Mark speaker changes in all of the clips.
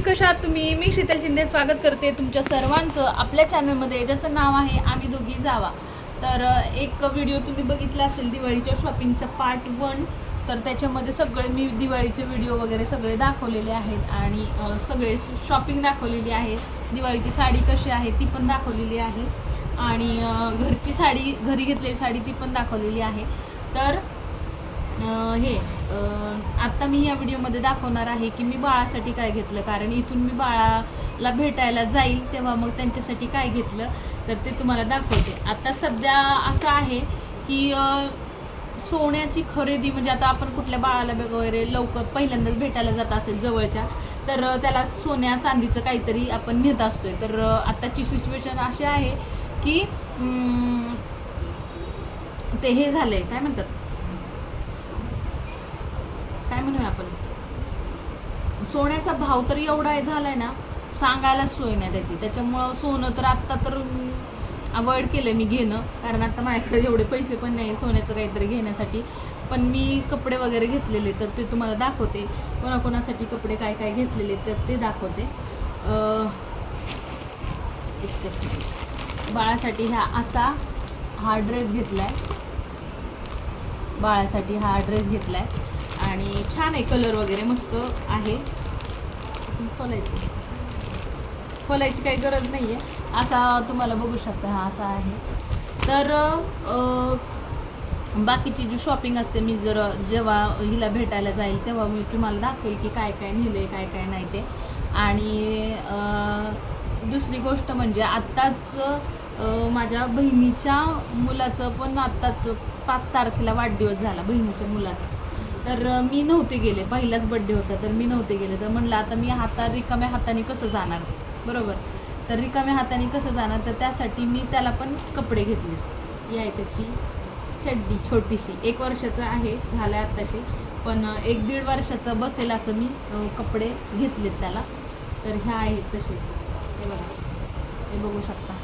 Speaker 1: Friends कशा आहात तुम्ही? मी शीतल शिंदे स्वागत करते तुमच्या सर्वांचं आपल्या चॅनलमध्ये ज्याचं नाव आहे आम्ही दोघी जावा. तर एक व्हिडिओ तुम्ही बघितला असेल दिवाळीच्या शॉपिंगचा पार्ट वन तर त्याच्यामध्ये सगळे मी दिवाळीचे व्हिडिओ वगैरे सगळे दाखवलेले आहेत आणि सगळे शॉपिंग दाखवलेली आहे. दिवाळीची साडी कशी आहे ती पण दाखवलेली आहे. आणि घरची साडी घरी घेतलेली साडी ती पण दाखवलेली आहे. तर हे आत्ता मी या व्हिडिओमध्ये दाखवणार आहे की मी बाळासाठी काय घेतलं. कारण इथून मी बाळाला भेटायला जाईल तेव्हा मग त्यांच्यासाठी काय घेतलं तर ते तुम्हाला दाखवते. आता सध्या असं आहे की सोन्याची खरेदी म्हणजे आता आपण कुठल्या बाळाला वगैरे लवकर पहिल्यांदाच भेटायला जात असेल जवळच्या तर त्याला सोन्या चांदीचं काहीतरी आपण नेत असतोय. तर आत्ताची सिच्युएशन अशी आहे की ते हे झालं आहे काय म्हणतात? काय म्हणूया आपण? सोन्याचा भाव तर एवढा आहे झालाय ना सांगायलाच सोय नाही त्याची. त्याच्यामुळं सोनं तर आत्ता तर अवॉइड केलं मी घेणं. कारण आता माझ्याकडे एवढे पैसे पण नाही सोन्याचं काहीतरी घेण्यासाठी. पण मी कपडे वगैरे घेतलेले तर ते तुम्हाला दाखवते. कोणाकोणासाठी कपडे काय काय घेतलेले तर ते दाखवते. बाळासाठी ह्या असा हा ड्रेस घेतला आहे बाळासाठी हा ड्रेस घेतला आहे आणि छान आहे कलर वगैरे मस्त आहे. खोलायची. खोलायची काही गरज नाही आहे असा तुम्हाला बघू शकता हा असा आहे. तर बाकीची जी शॉपिंग असते मी जर जेव्हा हिला भेटायला जाईल तेव्हा मी तुम्हाला दाखवेल की काय काय नेलं आहे काय काय नाही ते. आणि दुसरी गोष्ट म्हणजे आत्ताच माझ्या बहिणीच्या मुलाचं पण आत्ताच पाच तारखेला वाढदिवस झाला बहिणीच्या मुलाचा. तर मी नव्हते गेले. पहिलाच बड्डे होता तर मी नव्हते गेले. तर म्हणलं आता मी हाता रिकाम्या हाताने कसं जाणार? बरोबर? तर रिकाम्या हाताने कसं जाणार? तर त्यासाठी मी त्याला पण कपडे घेतले. ही आहे त्याची चड्डी छोटीशी. एक वर्षाचं आहे झालं आहे आत्ताशी. पण एक दीड वर्षाचं बसेल असं मी कपडे घेतलेत त्याला. तर ह्या आहेत तसे. हे बघा. हे बघू शकता.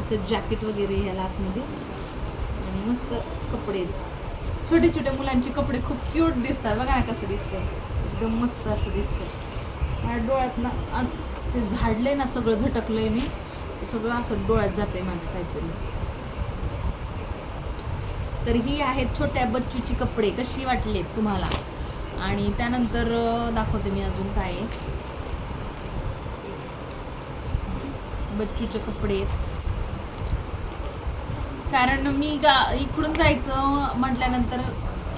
Speaker 1: असं जॅकेट वगैरे ह्याला आतमध्ये. आणि मस्त कपडे आहेत. छोटे छोटे मुलांचे कपडे खूप क्यूट दिसतात. बघा ना कसं दिसतंय. एकदम मस्त असं दिसतंय. माझ्या डोळ्यात ना ते झाडले ना सगळं झटकलंय मी. सगळं असं डोळ्यात जाते माझ्या काहीतरी. तर ही आहेत छोट्या बच्चूची कपडे. कशी वाटलेत तुम्हाला? आणि त्यानंतर दाखवते मी अजून काय आहे. बच्चूचे कपडे कारण मी गा इकडून जायचं म्हटल्यानंतर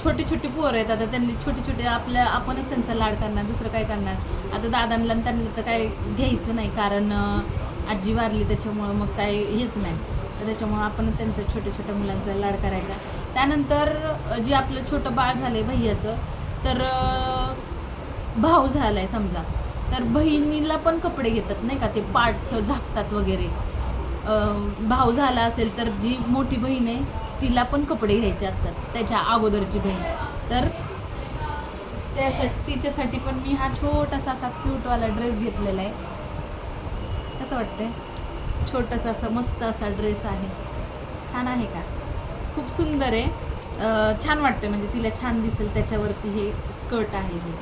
Speaker 1: छोटी छोटी पोरं आहेत. आता त्यांनी छोटे छोटे आपल्या आपणच त्यांचा लाड करणार दुसरं काय करणार? आता दादांना त्यांना तर काय घ्यायचं नाही कारण आजी वारली त्याच्यामुळं मग काय हेच नाही. तर त्याच्यामुळं आपण त्यांचं छोट्या छोट्या मुलांचा लाड करायचा. त्यानंतर जे आपलं छोटं बाळ झालं आहे भैयाचं तर भाऊ झाला आहे समजा. तर बहिणीला पण कपडे घेतात नाही का? ते पाठ झाकतात वगैरे. भाऊ झाला असेल तर जी मोठी बहीण आहे तिला पण कपडे घ्यायचे असतात त्याच्या अगोदरची बहीण. तर त्यासाठी तिच्यासाठी पण मी हा छोटासा असा क्यूटवाला ड्रेस घेतलेला आहे. कसं वाटतंय? छोटंसं असं मस्त असा ड्रेस आहे. छान आहे का? खूप सुंदर आहे. छान वाटतं म्हणजे तिला छान दिसेल त्याच्यावरती हे स्कर्ट आहे हे.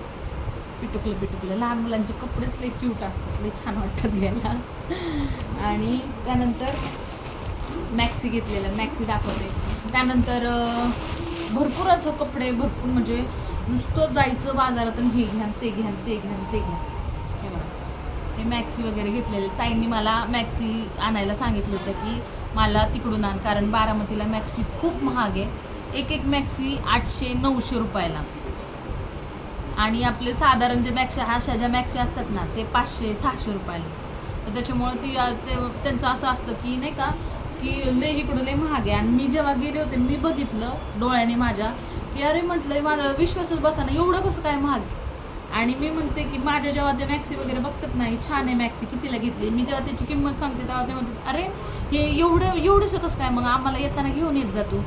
Speaker 1: पिटुकलं पिटुकलं. लहान मुलांचे कपडेच लई क्यूट असतात. लई छान वाटतात घ्यायला. आणि त्यानंतर मॅक्सी घेतलेलं. मॅक्सी दाखवते. त्यानंतर भरपूर असं कपडे भरपूर म्हणजे नुसतं जायचं बाजारात आणि हे घ्या ते घ्या ते घ्या ते घ्या. हे बघा. हे मॅक्सी वगैरे घेतलेले. ताईंनी मला मॅक्सी आणायला सांगितलं होतं की मला तिकडून आण. कारण बारामतीला मॅक्सी खूप महाग आहे. एक एक मॅक्सी आठशे नऊशे रुपयाला. आणि आपले साधारण जे मॅक्सी अशा ज्या मॅक्सी असतात ना ते पाचशे सहाशे रुपयाला. तर त्याच्यामुळं ती ते त्यांचं असं असतं की नाही का की लय इकडं लय महाग आहे. आणि मी जेव्हा गेले होते मी बघितलं डोळ्याने माझ्या की अरे म्हटलं माझा विश्वासच बसा ना एवढं कसं काय महाग? आणि मी म्हणते की माझ्या जेव्हा ते मॅक्सी वगैरे बघतात नाही छान आहे मॅक्सी कितीला घेतली? मी जेव्हा त्याची किंमत सांगते तेव्हा ते म्हणतात अरे हे एवढं एवढंसं कसं काय? मग आम्हाला येताना घेऊन येत जातो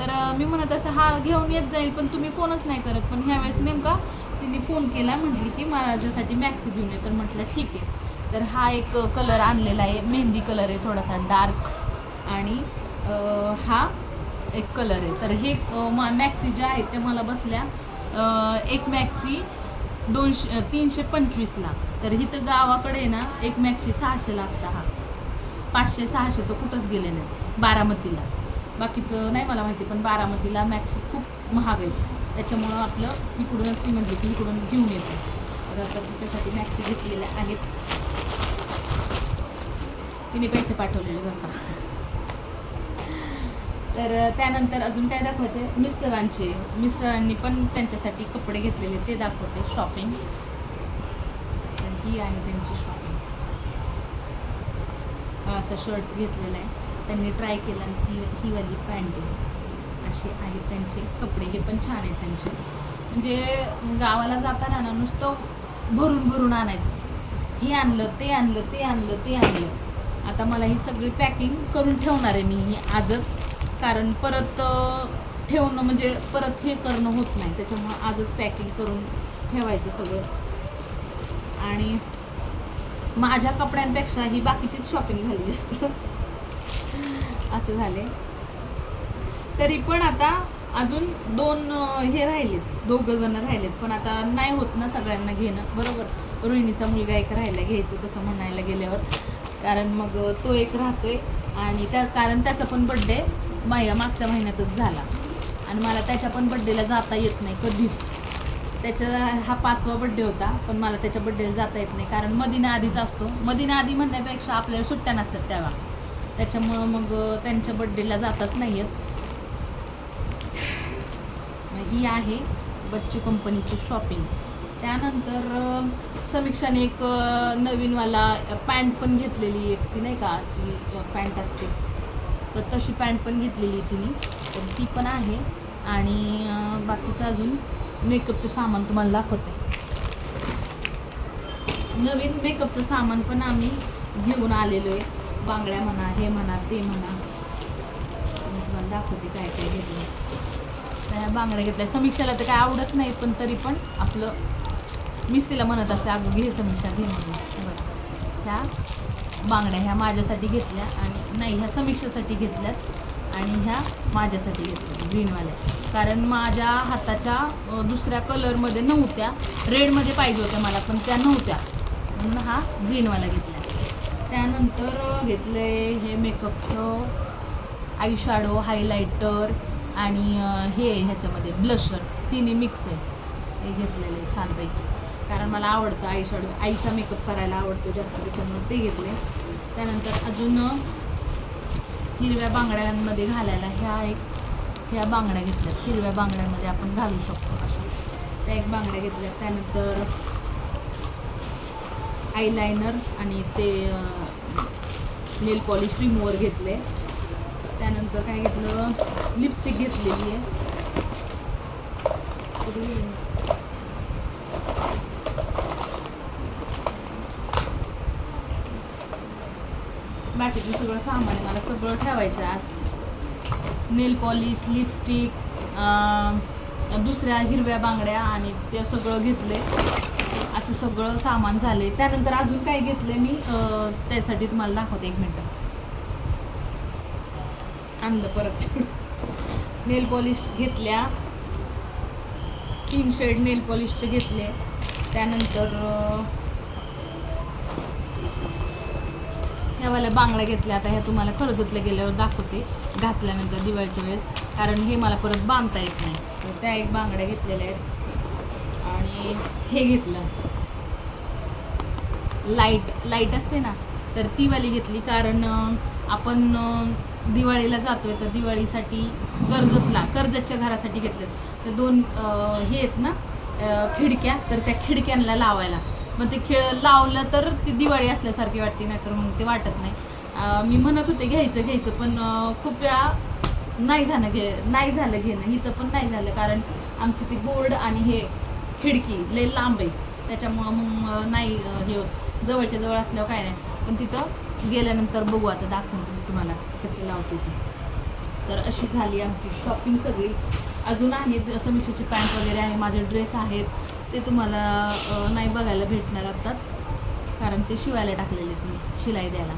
Speaker 1: तर मी म्हणत असं हा घेऊन येत जाईल पण तुम्ही फोनच नाही करत. पण ह्यावेळेस नेमका तिने फोन केला म्हटली की माझ्यासाठी मॅक्सी घेऊन ये. तर म्हटलं ठीक आहे. तर हा एक कलर आणलेला आहे. मेहंदी कलर आहे थोडासा डार्क आणि हा एक कलर आहे. तर हे मॅक्सी ज्या आहेत त्या मला बसल्या एक मॅक्सी दोनशे तीनशे पंचवीसला तर इथं गावाकडे ना एक मॅक्सी सहाशेला असता हा. पाचशे सहाशे तो कुठंच गेले नाही. बारामतीला. बाकीचं नाही मला माहिती पण बारामतीला मॅक्स खूप महाग आहे. त्याच्यामुळं आपलं इकडूनच ती म्हटली की इकडून घेऊन येते. तर आता तिच्यासाठी मॅक्सी घेतलेल्या आहेत. तिने पैसे पाठवलेले बरं का तर त्यानंतर अजून काय दाखवायचे मिस्टरांचे. मिस्टरांनी पण त्यांच्यासाठी कपडे घेतलेले ते दाखवते शॉपिंग ही आहे त्यांची शॉपिंग हा असा शर्ट घेतलेला आहे. त्यांनी ट्राय केला आणि ही ही वाली पॅन्ट आहे. असे आहेत त्यांचे कपडे. हे पण छान आहेत त्यांचे. म्हणजे गावाला जाताना ना नुसतं भरून भरून आणायचं. हे आणलं ते आणलं ते आणलं ते आणलं. आता मला ही सगळी पॅकिंग करून ठेवणार आहे मी. ही आजच कारण परत ठेवणं म्हणजे परत हे करणं होत नाही. त्याच्यामुळं आजच पॅकिंग करून ठेवायचं सगळं. आणि माझ्या कपड्यांपेक्षा ही बाकीचीच शॉपिंग झाली जास्त. असं झाले. तरी पण आता अजून दोन हे राहिलेत. दोघं जण राहिलेत. पण आता नाही होत ना सगळ्यांना घेणं. बरोबर. रोहिणीचा मुलगा एक राहिला घ्यायचं तसं म्हणायला गेल्यावर. कारण मग तो एक राहतोय. आणि त्या कारण त्याचा पण बड्डे माया मागच्या महिन्यातच झाला. आणि मला त्याच्या पण बड्डेला जाता येत नाही कधीच. त्याचा हा पाचवा बड्डे होता. पण मला त्याच्या बड्डेला जाता येत नाही. कारण मदिना आधीच असतो. मदिना आधी म्हणण्यापेक्षा आपल्याला सुट्ट्या नसतात तेव्हा. त्याच्यामुळं मग त्यांच्या बड्डेला जाताच नाही आहेत मग ही आहे बच्चू कंपनीची शॉपिंग त्यानंतर समीक्षाने एक नवीनवाला पॅन्ट पण घेतलेली एक ती नाही का ती पॅन्ट असते. तर तशी पॅन्ट पण घेतलेली तिने. तर ती पण आहे. आणि बाकीचं अजून मेकअपचं सामान तुम्हाला दाखवते. नवीन मेकअपचं सामान पण आम्ही घेऊन आलेलो आहे बांगड्या म्हणा हे म्हणा ते म्हणा. मी तुम्हाला दाखवते काय काय घेतलं तर ह्या बांगड्या घेतल्या. समीक्षाला तर काय आवडत नाही पण तरी पण आपलं मीच तिला म्हणत असते अगं घे समीक्षा घे म्हणून. बरं ह्या बांगड्या ह्या माझ्यासाठी घेतल्या आणि नाही ह्या समीक्षेसाठी घेतल्यात आणि ह्या माझ्यासाठी घेतल्या ग्रीनवाल्या. कारण माझ्या हाताच्या दुसऱ्या कलरमध्ये नव्हत्या. रेडमध्ये पाहिजे होत्या मला पण त्या नव्हत्या. म्हणून हा ग्रीनवाला घेतला त्यानंतर घेतलं आहे हे मेकअपचं आयशॅडो हायलायटर आणि हे ह्याच्यामध्ये ब्लशर तिन्ही मिक्स आहे. हे घेतलेलं आहे छानपैकी. कारण मला आवडतं आयशॅडो आईचा मेकअप करायला आवडतो जास्त त्याच्यामुळे ते घेतले त्यानंतर अजून हिरव्या बांगड्यांमध्ये घालायला ह्या एक ह्या बांगड्या घेतल्यात. हिरव्या बांगड्यांमध्ये आपण घालू शकतो अशा. त्या एक बांगड्या घेतल्या त्यानंतर आयलायनर आणि ते नेल पॉलिश रिमूवर घेतले. त्यानंतर काय घेतलं? लिपस्टिक घेतलेली आहे. बाकीचं सगळं सामान आहे. मला सगळं ठेवायचं आज. नेल पॉलिश लिपस्टिक दुसऱ्या हिरव्या बांगड्या आणि ते सगळं घेतले. असं सगळं सामान झाले त्यानंतर अजून काय घेतले मी त्यासाठी तुम्हाला दाखवते एक मिनटं. आणलं परत. नेल पॉलिश घेतल्या. तीन शेड नेल पॉलिशचे घेतले. त्यानंतर ह्यावाल्या बांगड्या घेतल्या. आता ह्या तुम्हाला कर्जतला गेल्यावर दाखवते. घातल्यानंतर दिवाळीच्या वेळेस. कारण हे मला परत बांधता येत नाही. तर त्या एक बांगड्या घेतलेल्या आहेत. आणि हे घेतलं. लाइट लाइट असते ना? तर ती वाली घेतली. कारण आपण दिवाळीला जातोय. तर दिवाळीसाठी कर्जतला कर्जतच्या घरासाठी घेतलं तर दोन हे आहेत ना? खिडक्या. तर त्या खिडक्यांना लावायला. मग ते खेळ लावलं तर ती दिवाळी असल्यासारखी वाटते नाहीतर मग ते वाटत नाही. मी म्हणत होते घ्यायचं घ्यायचं. पण खूप वेळा नाही झालं घे नाही झालं घेणं. इथं पण नाही झालं कारण आमची ती बोर्ड आणि हे खिडकी लय लांब आहे. त्याच्यामुळं मग नाही हे होत. जवळच्या जवळ असल्यावर काय नाही. पण तिथं गेल्यानंतर बघू आता दाखवून तुम्ही तुम्हाला कसे लावते ती. तर अशी झाली आमची शॉपिंग सगळी. अजून आहेत मिशोची पॅन्ट वगैरे आहे माझे ड्रेस आहेत. ते तुम्हाला नाही बघायला भेटणार आत्ताच कारण ते शिवायला टाकलेले आहेत शिलाई द्यायला.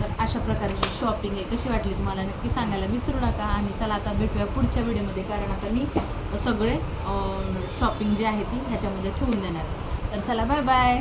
Speaker 1: तर अशा प्रकारची शॉपिंग आहे. कशी वाटली तुम्हाला? नक्की सांगायला विसरू नका आणि चला आता भेटूया पुढच्या व्हिडिओमध्ये कारण आता मी सगळे शॉपिंग जी आहे ती ह्याच्यामध्ये ठेवून देणार. तर चला बाय बाय